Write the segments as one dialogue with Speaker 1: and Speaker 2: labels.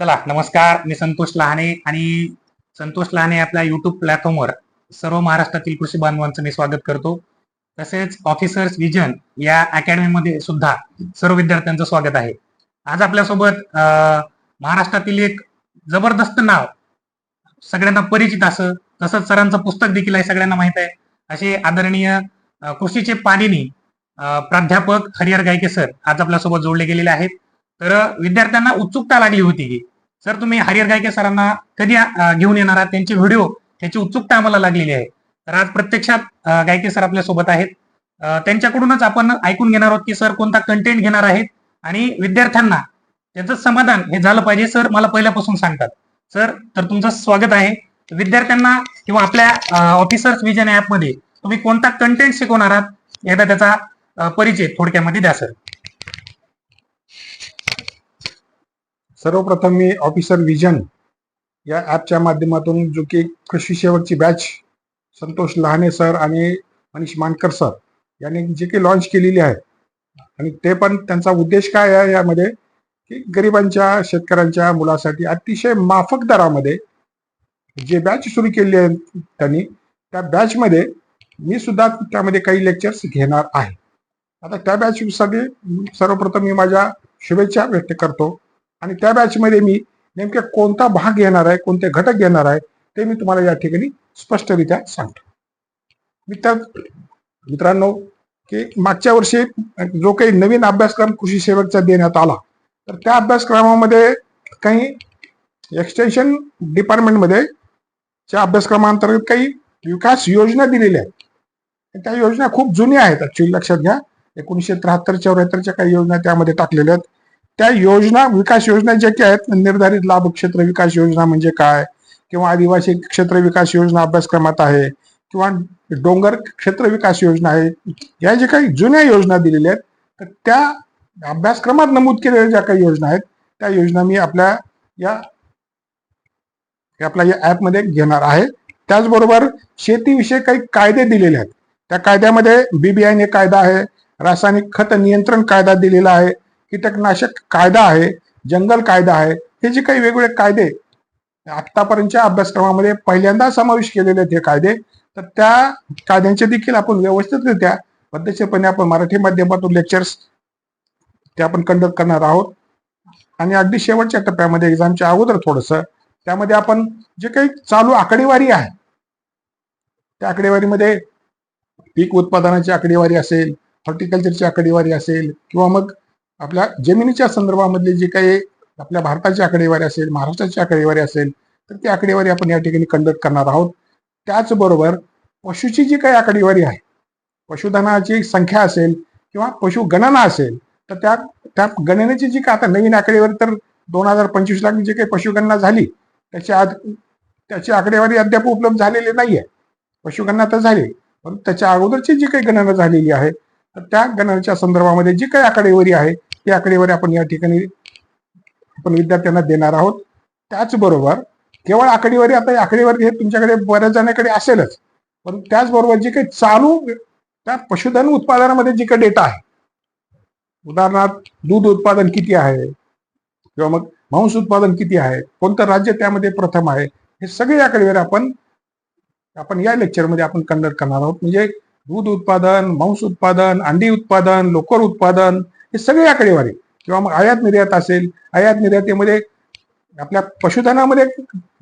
Speaker 1: चला नमस्कार. मी संतोष लहाने आणि संतोष लहाने आपल्या युट्यूब प्लॅटफॉर्मवर सर्व महाराष्ट्रातील कृषी बांधवांचं मी स्वागत करतो. तसेच ऑफिसर्स विजन या अकॅडमीमध्ये सुद्धा सर्व विद्यार्थ्यांचं स्वागत आहे. आज आपल्यासोबत अं, महाराष्ट्रातील एक जबरदस्त नाव सगळ्यांना परिचित असं तसंच सरांचं पुस्तक देखील आहे सगळ्यांना माहीत आहे. असे आदरणीय कृषीचे पाणिनी प्राध्यापक हरिहर गायके सर आज आपल्यासोबत जोडले गेलेले आहेत. तर विद्यार्थ्यांना उत्सुकता लागली होती की सर तुम्ही हरिहर गायके सरांना कधी घेऊन येणार आहात? त्यांचे व्हिडिओ त्याची उत्सुकता आम्हाला लागलेली आहे. तर आज प्रत्यक्षात गायके सर आपल्यासोबत आहेत. त्यांच्याकडूनच आपण ऐकून घेणार आहोत की सर कोणता कंटेंट घेणार आहेत आणि विद्यार्थ्यांना त्याचं समाधान हे झालं पाहिजे सर मला पहिल्यापासून सांगतात. सर तर तुमचं स्वागत आहे. विद्यार्थ्यांना किंवा आपल्या ऑफिसर्स विजन ऍपमध्ये तुम्ही कोणता कंटेंट शिकवणार आहात? एकदा त्याचा परिचय थोडक्यामध्ये द्या सर.
Speaker 2: सर्वप्रथम मी ऑफिसर विजन या ॲपच्या माध्यमातून जो की कृषी सेवकची बॅच संतोष लहाने सर आणि मनीष मानकर सर यांनी जे काही लॉन्च केलेली आहे. आणि ते पण त्यांचा उद्देश काय आहे यामध्ये की गरिबांच्या शेतकऱ्यांच्या मुलासाठी अतिशय माफक दरामध्ये जे बॅच सुरू केली आहे त्यांनी त्या बॅचमध्ये मी सुद्धा त्यामध्ये काही लेक्चर्स घेणार आहे. आता त्या बॅचसाठी सर्वप्रथम मी माझ्या शुभेच्छा व्यक्त करतो. आणि त्या बॅचमध्ये मी नेमक्या कोणता भाग घेणार आहे कोणते घटक घेणार आहे ते मी तुम्हाला या ठिकाणी स्पष्टरित्या सांगतो. मित्र मित्रांनो की मागच्या वर्षी जो काही नवीन अभ्यासक्रम कृषी सेवकचा देण्यात आला तर त्या अभ्यासक्रमामध्ये काही एक्सटेन्शन डिपार्टमेंटमध्ये च्या अभ्यासक्रमांतर्गत काही विकास योजना दिलेल्या आहेत. त्या योजना खूप जुन्या आहेत ऍक्च्युली लक्षात घ्या. एकोणीसशे त्र्याहत्तर चौऱ्याहत्तरच्या काही योजना त्यामध्ये टाकलेल्या आहेत. त्या योजना विकास योजना ज्या काही आहेत निर्धारित लाभ क्षेत्र विकास योजना म्हणजे काय? किंवा आदिवासी क्षेत्र विकास योजना अभ्यासक्रमात आहे किंवा डोंगर क्षेत्र विकास योजना आहे या ज्या काही जुन्या योजना दिलेल्या आहेत तर त्या अभ्यासक्रमात नमूद केलेल्या ज्या काही योजना आहेत त्या योजना मी आपल्या या आपल्या या ऍपमध्ये घेणार आहे. त्याचबरोबर शेतीविषयी काही कायदे दिलेले आहेत. त्या कायद्यामध्ये बीबीआयने कायदा आहे रासायनिक खत नियंत्रण कायदा दिलेला आहे कीटकनाशक कायदा आहे जंगल कायदा आहे हे जे काही वेगवेगळे कायदे आतापर्यंतच्या अभ्यासक्रमामध्ये पहिल्यांदा समावेश केलेले आहेत हे कायदे तर त्या कायद्यांचे देखील आपण व्यवस्थितरित्या पद्धतशीरपणे आपण मराठी माध्यमातून लेक्चर्स ते आपण कंडक्ट करणार आहोत. आणि अगदी शेवटच्या टप्प्यामध्ये एक्झामच्या अगोदर थोडस त्यामध्ये आपण जे काही चालू आकडेवारी आहे त्या आकडेवारीमध्ये पीक उत्पादनाची आकडेवारी असेल हॉर्टिकल्चरची आकडेवारी असेल किंवा मग आपल्या जमिनीच्या संदर्भामधले जे काही आपल्या भारताची आकडेवारी असेल महाराष्ट्राची आकडेवारी असेल तर ती आकडेवारी आपण या ठिकाणी कंडक्ट करणार आहोत. त्याचबरोबर पशुची जी काही आकडेवारी आहे पशुधनाची संख्या असेल किंवा पशुगणना असेल तर त्या त्या गणनेची जी काय आता नवीन आकडेवारी तर दोन हजार पंचवीसला जी काही पशुगणना झाली त्याच्या आद त्याची आकडेवारी अद्याप उपलब्ध झालेली नाहीये. पशुगणना तर झाली पण त्याच्या अगोदरची जी काही गणना झालेली आहे तर त्या गणनाच्या संदर्भामध्ये जी काही आकडेवारी आहे ती आकडेवारी आपण या ठिकाणी आपण विद्यार्थ्यांना देणार आहोत. त्याचबरोबर केवळ आकडेवारी आता आकडेवारी हे तुमच्याकडे बऱ्याच जणांकडे असेलच पण त्याचबरोबर जी काही चालू त्या पशुधन उत्पादनामध्ये जी काही डेटा आहे उदाहरणार्थ दूध उत्पादन किती आहे किंवा मग मांस उत्पादन किती आहे कोणतं राज्य त्यामध्ये प्रथम आहे हे सगळे आकडेवारी आपण आपण या लेक्चरमध्ये आपण कंडक्ट करणार आहोत. म्हणजे दूध उत्पादन मांस उत्पादन अंडी उत्पादन लोकर उत्पादन हे सगळे आकडेवारी किंवा मग आयात निर्यात असेल आयात निर्यातीमध्ये आपल्या पशुधनामध्ये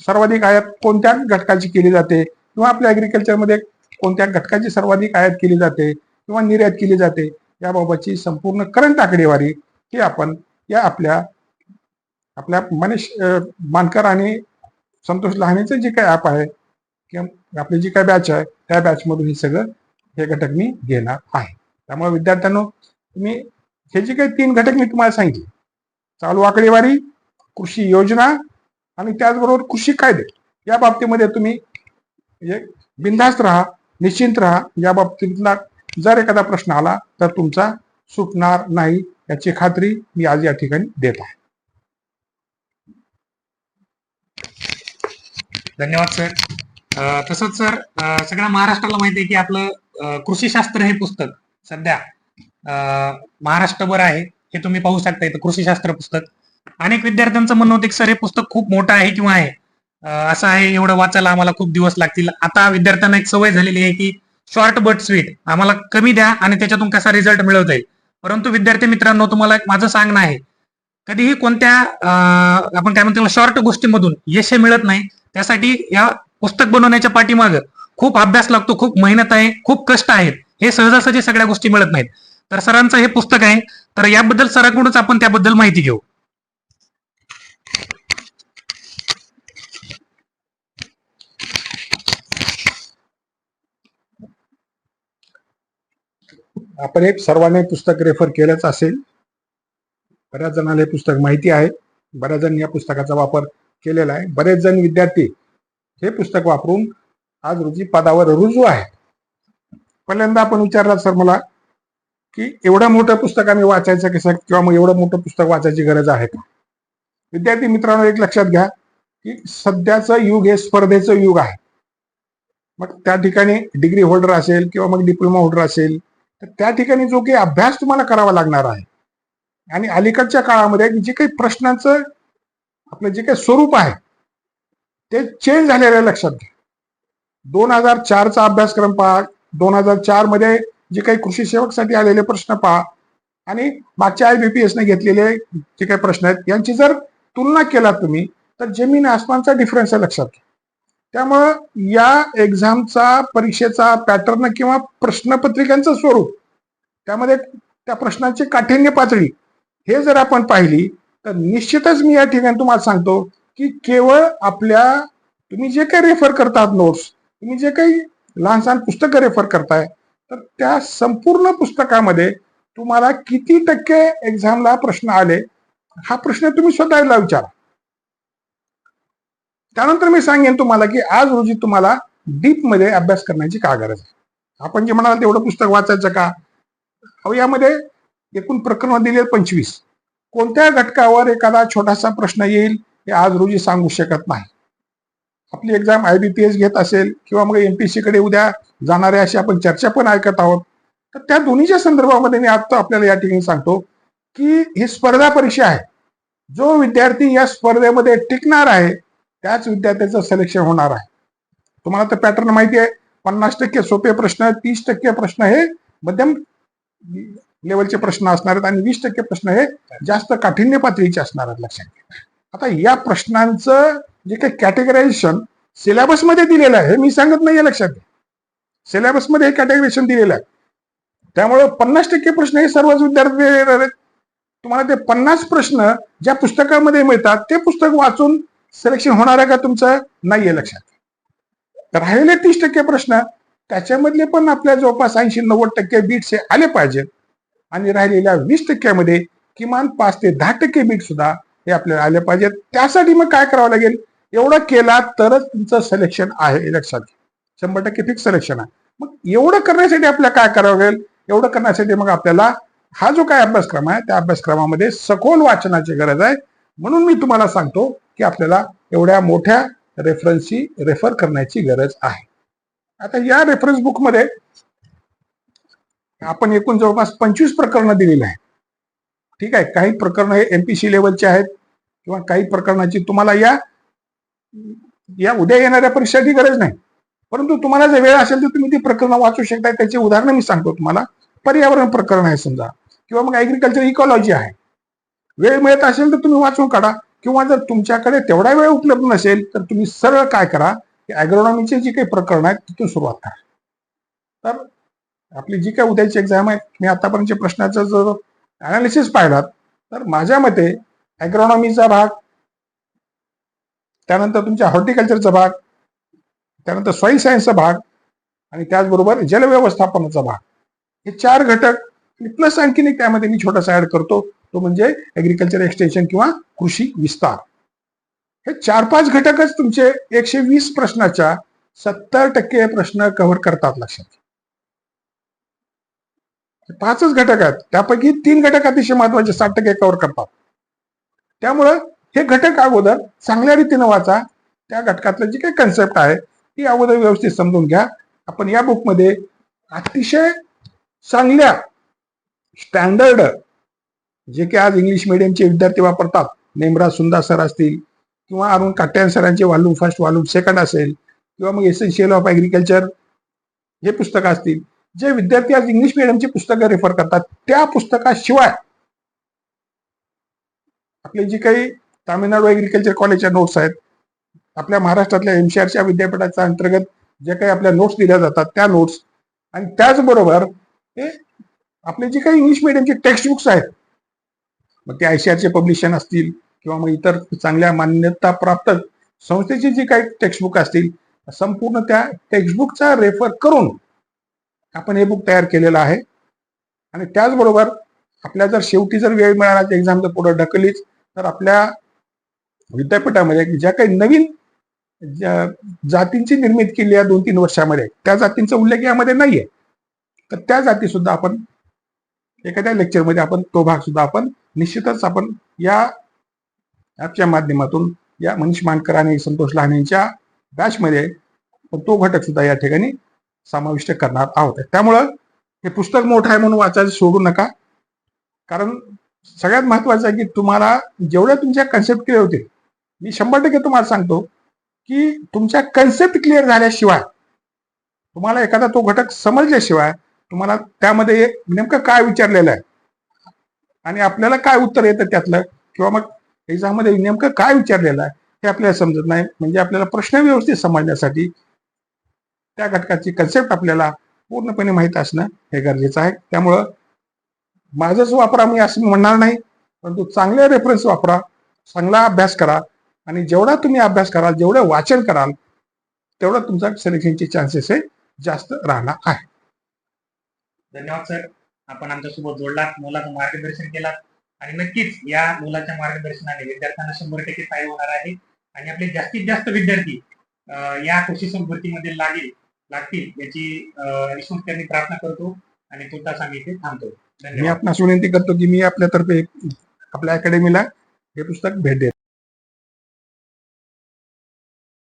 Speaker 2: सर्वाधिक आयात कोणत्या घटकाची केली जाते? किंवा आपल्या ॲग्रिकल्चरमध्ये कोणत्या घटकाची सर्वाधिक आयात केली जाते? किंवा निर्यात केली जाते? याबाबतची संपूर्ण करंट आकडेवारी ही आपण या आपल्या आपल्या मनीष मानकर आणि संतोष लहानेचं जे काही ॲप आहे किंवा आपली जी काही बॅच आहे त्या बॅचमधून हे सगळं हे घटक मी घेणार आहे. त्यामुळे विद्यार्थ्यांनो तुम्ही हे जे काही तीन घटक मी तुम्हाला सांगितले चालू आकडेवारी कृषी योजना आणि त्याचबरोबर कृषी कायदे या बाबतीमध्ये तुम्ही म्हणजे बिनधास्त राहा निश्चिंत राहा. या बाबतीतला जर एखादा प्रश्न आला तर तुमचा सुटणार नाही याची खात्री मी आज या ठिकाणी देत आहे.
Speaker 1: धन्यवाद सर. तसंच सर सगळ्या महाराष्ट्राला माहिती आहे की आपलं कृषीशास्त्र हे पुस्तक सध्या महाराष्ट्रभर आहे हे तुम्ही पाहू शकता इथं कृषीशास्त्र पुस्तक. अनेक विद्यार्थ्यांचं म्हणणं होतं की सर हे पुस्तक खूप मोठं आहे किंवा आहे? असं आहे एवढं वाचायला आम्हाला खूप दिवस लागतील. आता विद्यार्थ्यांना एक सवय झालेली आहे की शॉर्ट बट स्वीट आम्हाला कमी द्या आणि त्याच्यातून कसा रिझल्ट मिळवता येईल. परंतु विद्यार्थी मित्रांनो तुम्हाला एक माझं सांगणं आहे. कधीही कोणत्या आपण काय म्हणतो शॉर्ट गोष्टीमधून यश मिळत नाही. त्यासाठी या पुस्तक बनवण्याच्या पाठीमागं खूप अभ्यास लागतो खूप मेहनत आहे खूप कष्ट आहेत. हे सहजासहजी सगळ्या गोष्टी मिळत नाहीत. तर सरांचं हे पुस्तक आहे. तर याबद्दल सरांकडूनच आपण त्याबद्दल माहिती घेऊ.
Speaker 2: आपण एक सर्वांनी पुस्तक रेफर केलंच असेल. बऱ्याच जणांना हे पुस्तक माहिती आहे. बऱ्याच जण या पुस्तकाचा वापर केलेला आहे. बरेच जण विद्यार्थी हे पुस्तक वापरून आज रोजी पदावर रुजू आहे पहिल्यांदा आपण विचारला सर मला की एवढं मोठं पुस्तक आम्ही वाचायचं कसं? किंवा मग एवढं मोठं पुस्तक वाचायची गरज आहे का? विद्यार्थी मित्रांनो एक लक्षात घ्या की सध्याचं युग हे स्पर्धेचं युग आहे. मग त्या ठिकाणी डिग्री होल्डर असेल किंवा मग डिप्लोमा होल्डर असेल तर त्या ठिकाणी जो काही अभ्यास तुम्हाला करावा लागणार आहे. आणि अलीकडच्या काळामध्ये जे काही प्रश्नांचं आपलं जे काही स्वरूप आहे ते चेंज झालेलं आहे लक्षात घ्या. दोन हजार चारचा अभ्यासक्रम पहा. दोन हजार चारमध्ये जे काही कृषी सेवकसाठी आलेले प्रश्न पहा. आणि मागच्या आय बीपीएस ने घेतलेले जे काही प्रश्न आहेत यांची जर तुलना केला तुम्ही तर जमीन आसमानचा डिफरन्स आहे लक्षात त्यामुळं या एक्झामचा परीक्षेचा पॅटर्न किंवा प्रश्नपत्रिकांचं स्वरूप त्यामध्ये त्या प्रश्नांची काठिण्य पातळी हे जर आपण पाहिली तर निश्चितच मी या ठिकाणी तुम्हाला सांगतो की केवळ आपल्या तुम्ही जे काही रेफर करतात नोट्स तुम्ही जे काही लहान सहान पुस्तकं रेफर करताय तर त्या संपूर्ण पुस्तकामध्ये तुम्हाला किती टक्के एक्झामला प्रश्न आले हा प्रश्न तुम्ही स्वतःला विचारा. त्यानंतर मी सांगेन तुम्हाला की आज रोजी तुम्हाला डीपमध्ये अभ्यास करण्याची का गरज आहे? आपण जे म्हणाल तेवढं पुस्तक वाचायचं का? अहो यामध्ये एकूण प्रकरण दिले पंचवीस. कोणत्या घटकावर एखादा छोटासा प्रश्न येईल हे आज रोजी सांगू शकत नाही. आपली exam I B P S घेत असेल किंवा मग एमपीसी कडे उद्या जाणारे अशी आपण चर्चा पण ऐकत आहोत तर त्या दोन्हीच्या संदर्भामध्ये मी आता आपल्याला या ठिकाणी सांगतो की ही स्पर्धा परीक्षा आहे. जो विद्यार्थी या स्पर्धेमध्ये टिकणार आहे त्याच विद्यार्थ्याचं सिलेक्शन होणार आहे. तुम्हाला तर पॅटर्न माहिती आहे पन्नास टक्के सोपे प्रश्न तीस टक्के प्रश्न हे मध्यम लेवलचे प्रश्न असणार आहेत आणि वीस टक्के प्रश्न हे जास्त काठिण्य पातळीचे असणार आहेत लक्षात घ्या. आता या प्रश्नांचं जे काही कॅटेगरायझेशन सिलेबसमध्ये दिलेलं आहे हे मी सांगत नाहीये लक्षात. सिलेबसमध्ये हे कॅटेगरायझेशन दिलेलं आहे. त्यामुळे पन्नास टक्के प्रश्न हे सर्वच विद्यार्थी तुम्हाला ते पन्नास प्रश्न ज्या पुस्तकामध्ये मिळतात ते पुस्तक वाचून सिलेक्शन होणार आहे का तुमचं? नाहीये लक्षात. राहिले राहिलेले तीस टक्के प्रश्न त्याच्यामधले पण आपल्या जवळपास ऐंशी नव्वद टक्के बीट्स हे आले पाहिजेत. आणि राहिलेल्या वीस टक्क्यामध्ये किमान पाच ते दहा टक्के बीट सुद्धा हे आपल्याला आले पाहिजेत. त्यासाठी मग काय करावं लागेल? एवढं केला तरच तुमचं सिलेक्शन आहे लक्षात शंभर टक्के फिक्स सिलेक्शन आहे. मग एवढं करण्यासाठी आपल्याला काय करावं लागेल? एवढं करण्यासाठी मग आपल्याला हा जो काय अभ्यासक्रम आहे त्या अभ्यासक्रमामध्ये सखोल वाचनाची गरज आहे. म्हणून मी तुम्हाला सांगतो की आपल्याला एवढ्या मोठ्या रेफरन्सची रेफर करण्याची गरज आहे. आता या रेफरन्स बुकमध्ये आपण एकूण जवळपास पंचवीस प्रकरणं दिलेली आहेत. ठीक आहे? काही प्रकरणं हे एमपीसी लेवलचे आहेत किंवा काही प्रकरणाची तुम्हाला या या उद्या येणाऱ्या परीक्षाची गरज नाही. परंतु तुम्हाला जर वेळ असेल तर तुम्ही ती प्रकरणं वाचू शकता त्याची उदाहरणं मी सांगतो तुम्हाला. पर्यावरण प्रकरण आहे समजा. किंवा मग ऍग्रिकल्चर इकॉलॉजी आहे. वेळ मिळत असेल तर तुम्ही वाचून काढा. किंवा जर तुमच्याकडे तेवढा वेळ उपलब्ध नसेल तर तुम्ही सरळ काय करा? की अॅग्रोनॉमीचे जी काही प्रकरण आहेत तिथून सुरुवात करा. तर आपली जी काही उद्याची एक्झाम आहे मी आतापर्यंतच्या प्रश्नाचं जर अनालिसिस पाहिलात तर माझ्या मते अॅग्रोनॉमीचा भाग त्यानंतर तुमच्या हॉर्टिकल्चरचा भाग त्यानंतर सॉईल सायन्सचा भाग आणि त्याचबरोबर जलव्यवस्थापनाचा भाग. हे चार घटक प्लस आणखीन एक त्यामध्ये मी छोटासा ऍड करतो तो म्हणजे ऍग्रिकल्चर एक्सटेन्शन किंवा कृषी विस्तार. हे चार पाच घटकच तुमचे एकशे वीस प्रश्नाच्या सत्तर टक्के प्रश्न कव्हर करतात लक्षात पाचच घटक आहेत त्यापैकी तीन घटक अतिशय महत्त्वाचे साठ टक्के कव्हर करतात. त्यामुळं हे घटक अगोदर चांगल्या रीतीनं वाचा. त्या घटकातलं जी काही कन्सेप्ट आहे ती अगोदर व्यवस्थित समजून घ्या. आपण या बुकमध्ये अतिशय चांगल्या स्टँडर्ड जे की आज इंग्लिश मिडियमचे विद्यार्थी वापरतात नेमराज सुंदा सर असतील किंवा अरुण काट्यान सरांचे वॉल्यूम फर्स्ट वॉल्यूम सेकंड असेल किंवा मग एसेन्शियल ऑफ ॲग्रिकल्चर हे पुस्तकं असतील. जे विद्यार्थी आज इंग्लिश मिडियमची पुस्तकं रेफर करतात त्या पुस्तकाशिवाय आपली जी काही तामिळनाडू ॲग्रिकल्चर कॉलेजच्या नोट्स आहेत. आपल्या महाराष्ट्रातल्या एमसीआरच्या विद्यापीठाच्या अंतर्गत जे काही आपल्या नोट्स दिल्या जातात त्या नोट्स आणि त्याचबरोबर हे आपले जे काही इंग्लिश मिडियमचे टेक्स्ट बुक्स आहेत मग ते आयसीआरचे पब्लिशन असतील किंवा मग इतर चांगल्या मान्यता प्राप्त संस्थेची जी काही टेक्स्टबुक असतील संपूर्ण त्या टेक्स्टबुकचा रेफर करून आपण हे बुक तयार केलेलं आहे. आणि त्याचबरोबर आपल्या जर शेवटी जर वेळ मिळाला एक्झामचं पुढं ढकलीच तर आपल्या विद्यापीठामध्ये ज्या काही नवीन ज्या जातींची निर्मिती केली या दोन तीन वर्षामध्ये त्या जातींचा उल्लेख यामध्ये नाहीये. तर त्या जाती सुद्धा आपण एखाद्या लेक्चरमध्ये आपण तो भाग सुद्धा आपण निश्चितच आपण या ॲपच्या माध्यमातून या मनीष मानकर आणि संतोष लहान यांच्या बॅचमध्ये तो घटक सुद्धा या ठिकाणी समाविष्ट करणार आहोत. त्यामुळं हे पुस्तक मोठं आहे म्हणून वाचायचं सोडू नका. कारण सगळ्यात महत्वाचं आहे की तुम्हाला जेवढ्या तुमच्या कन्सेप्ट क्लिअर होतील मी शंभर टक्के तुम्हाला सांगतो की तुमच्या कन्सेप्ट क्लिअर झाल्याशिवाय तुम्हाला एखादा तो घटक समजल्याशिवाय तुम्हाला त्यामध्ये नेमकं काय विचारलेलं आहे? आणि आपल्याला काय उत्तर येतं त्यातलं? किंवा मग एक्झाममध्ये नेमकं काय विचारलेलं आहे? हे आपल्याला समजत नाही. म्हणजे आपल्याला प्रश्न व्यवस्थित समजण्यासाठी त्या घटकाची कन्सेप्ट आपल्याला पूर्णपणे माहीत असणं हे गरजेचं आहे. त्यामुळं माझंच वापरा मी असं म्हणणार नाही. परंतु चांगले रेफरन्स वापरा चांगला अभ्यास करा. आणि जेवढा तुम्ही अभ्यास कराल जेवढं वाचन कराल तेवढं तुमचा सिलेक्शनचे चान्सेस हे जास्त राहणार आहे.
Speaker 1: धन्यवाद सर आपण आमच्यासोबत जोडलात मुलाचं मार्गदर्शन केलात. आणि नक्कीच या मुलाच्या मार्गदर्शनाने विद्यार्थ्यांना शंभर टक्के फायदा होणार आहे. आणि आपले जास्तीत जास्त विद्यार्थी या कृषी संपत्तीमध्ये लागेल लागतील याची अं, ईश्वरचरणी प्रार्थना करतो आणि तुर्तास आम्ही इथे थांबतो.
Speaker 2: मी आपणास विनंती करतो की मी आपल्यातर्फे आपल्या अकॅडमीला हे पुस्तक भेट देत